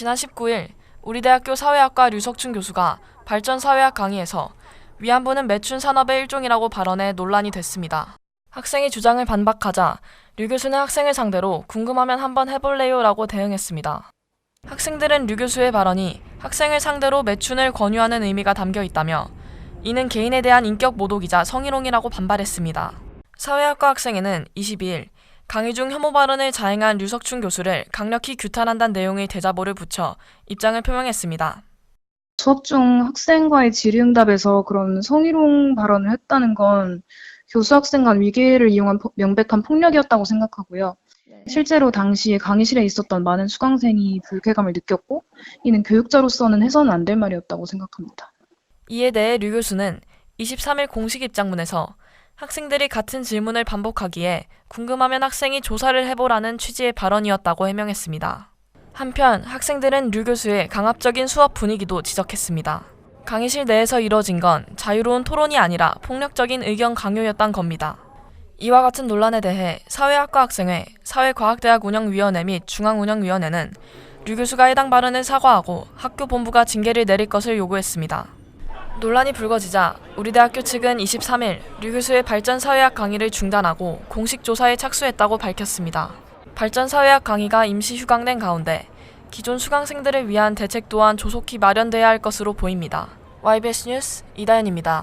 지난 19일 우리 대학교 사회학과 류석춘 교수가 발전 사회학 강의에서 위안부는 매춘 산업의 일종이라고 발언해 논란이 됐습니다. 학생이 주장을 반박하자 류 교수는 학생을 상대로 궁금하면 한번 해볼래요 라고 대응했습니다. 학생들은 류 교수의 발언이 학생을 상대로 매춘을 권유하는 의미가 담겨 있다며 이는 개인에 대한 인격 모독이자 성희롱이라고 반발했습니다. 사회학과 학생회는 22일 강의 중 혐오 발언을 자행한 류석춘 교수를 강력히 규탄한다는 내용의 대자보를 붙여 입장을 표명했습니다. 수업 중 학생과의 질의응답에서 그런 성희롱 발언을 했다는 건 교수 학생 간 위계를 이용한 포- 명백한 폭력이었다고 생각하고요. 실제로 당시 강의실에 있었던 많은 수강생이 불쾌감을 느꼈고 이는 교육자로서는 해서는 안 될 말이었다고 생각합니다. 이에 대해 류 교수는 23일 공식 입장문에서 학생들이 같은 질문을 반복하기에 궁금하면 학생이 조사를 해보라는 취지의 발언이었다고 해명했습니다. 한편 학생들은 류 교수의 강압적인 수업 분위기도 지적했습니다. 강의실 내에서 이뤄진 건 자유로운 토론이 아니라 폭력적인 의견 강요였단 겁니다. 이와 같은 논란에 대해 사회학과 학생회, 사회과학대학 운영위원회 및 중앙운영위원회는 류 교수가 해당 발언을 사과하고 학교 본부가 징계를 내릴 것을 요구했습니다. 논란이 불거지자 우리 대학교 측은 23일 류 교수의 발전 사회학 강의를 중단하고 공식 조사에 착수했다고 밝혔습니다. 발전 사회학 강의가 임시 휴강된 가운데 기존 수강생들을 위한 대책 또한 조속히 마련돼야 할 것으로 보입니다. YBS 뉴스 이다연입니다.